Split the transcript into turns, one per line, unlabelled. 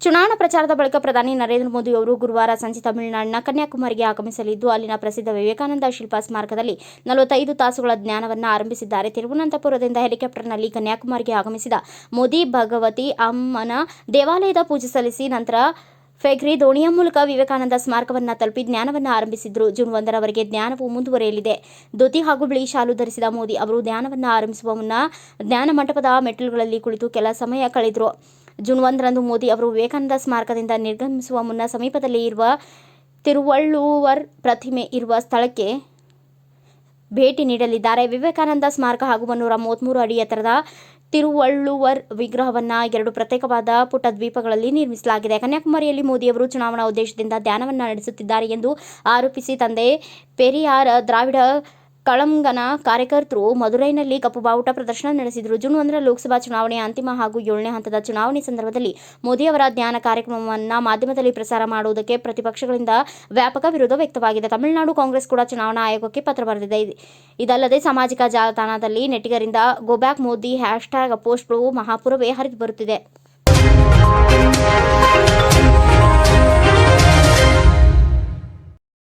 ಪ್ರಚಾರದ ಬಳಿಕ ಪ್ರಧಾನಿ ನರೇಂದ್ರ ಮೋದಿ ಅವರು ಗುರುವಾರ ಸಂಜೆ ತಮಿಳುನಾಡಿನ ಕನ್ಯಾಕುಮಾರಿಗೆ ಆಗಮಿಸಲಿದ್ದು, ಅಲ್ಲಿನ ಪ್ರಸಿದ್ಧ ವಿವೇಕಾನಂದ ಶಿಲ್ಪ ಸ್ಮಾರಕದಲ್ಲಿ ನಲವತ್ತೈದು ತಾಸುಗಳ ಜ್ಞಾನವನ್ನು ಆರಂಭಿಸಿದ್ದಾರೆ. ತಿರುವನಂತಪುರದಿಂದ ಹೆಲಿಕಾಪ್ಟರ್ನಲ್ಲಿ ಕನ್ಯಾಕುಮಾರಿಗೆ ಆಗಮಿಸಿದ ಮೋದಿ, ಭಗವತಿ, ಅಮ್ಮನ ದೇವಾಲಯದ ಪೂಜೆ ಸಲ್ಲಿಸಿ ನಂತರ ಫೆಗ್ರಿ ದೋಣಿಯ ಮೂಲಕ ವಿವೇಕಾನಂದ ಸ್ಮಾರಕವನ್ನು ತಲುಪಿ ಜ್ಞಾನವನ್ನು ಆರಂಭಿಸಿದ್ರು. ಜೂನ್ ಒಂದರವರೆಗೆ ಜ್ಞಾನವು ಮುಂದುವರೆಯಲಿದೆ. ಧೋತಿ ಹಾಗೂ ಬಿಳಿ ಶಾಲು ಧರಿಸಿದ ಮೋದಿ ಅವರು ಧ್ಯಾನವನ್ನು ಆರಂಭಿಸುವ ಮುನ್ನ ಜ್ಞಾನ ಮಂಟಪದ ಮೆಟ್ಟಿಲುಗಳಲ್ಲಿ ಕುಳಿತು ಕೆಲ ಸಮಯ ಕಳೆದರು. ಜೂನ್ ಒಂದರಂದು ಮೋದಿ ಅವರು ವಿವೇಕಾನಂದ ಸ್ಮಾರಕದಿಂದ ನಿರ್ಗಮಿಸುವ ಮುನ್ನ ಸಮೀಪದಲ್ಲಿ ಇರುವ ತಿರುವಳ್ಳುವರ್ ಪ್ರತಿಮೆ ಇರುವ ಸ್ಥಳಕ್ಕೆ ಭೇಟಿ ನೀಡಲಿದ್ದಾರೆ. ವಿವೇಕಾನಂದ ಸ್ಮಾರಕ ಹಾಗೂ ಮುನ್ನೂರ ಮೂವತ್ತ್ಮೂರು ಅಡಿ ಎತ್ತರದ ತಿರುವಳ್ಳುವರ್ ವಿಗ್ರಹವನ್ನು ಎರಡು ಪ್ರತ್ಯೇಕವಾದ ಪುಟ್ಟ ದ್ವೀಪಗಳಲ್ಲಿ ನಿರ್ಮಿಸಲಾಗಿದೆ. ಕನ್ಯಾಕುಮಾರಿಯಲ್ಲಿ ಮೋದಿಯವರು ಚುನಾವಣಾ ಉದ್ದೇಶದಿಂದ ಧ್ಯಾನವನ್ನು ನಡೆಸುತ್ತಿದ್ದಾರೆ ಎಂದು ಆರೋಪಿಸಿ ತಂದೆ ಪೆರಿಯಾರ್ ದ್ರಾವಿಡ ಕಳಂಗನ ಕಾರ್ಯಕರ್ತರು ಮಧುರೈನಲ್ಲಿ ಕಪ್ಪು ಬಾವುಟ ಪ್ರದರ್ಶನ ನಡೆಸಿದರು. ಜೂನ್ ಒಂದರ ಲೋಕಸಭಾ ಚುನಾವಣೆಯ ಅಂತಿಮ ಹಾಗೂ ಏಳನೇ ಹಂತದ ಚುನಾವಣೆ ಸಂದರ್ಭದಲ್ಲಿ ಮೋದಿಯವರ ಧ್ಯಾನ ಕಾರ್ಯಕ್ರಮವನ್ನು ಮಾಧ್ಯಮದಲ್ಲಿ ಪ್ರಸಾರ ಮಾಡುವುದಕ್ಕೆ ಪ್ರತಿಪಕ್ಷಗಳಿಂದ ವ್ಯಾಪಕ ವಿರೋಧ ವ್ಯಕ್ತವಾಗಿದೆ. ತಮಿಳುನಾಡು ಕಾಂಗ್ರೆಸ್ ಕೂಡ ಚುನಾವಣಾ ಆಯೋಗಕ್ಕೆ ಪತ್ರ ಬರೆದಿದೆ. ಇದಲ್ಲದೆ ಸಾಮಾಜಿಕ ಜಾಲತಾಣದಲ್ಲಿ ನೆಟ್ಟಿಗರಿಂದ ಗೋಬ್ಯಾಕ್ ಮೋದಿ ಹ್ಯಾಶ್ಟ್ಯಾಗ್ ಪೋಸ್ಟ್ಗಳು ಮಹಾಪುರವೇ ಹರಿದು ಬರುತ್ತಿದೆ.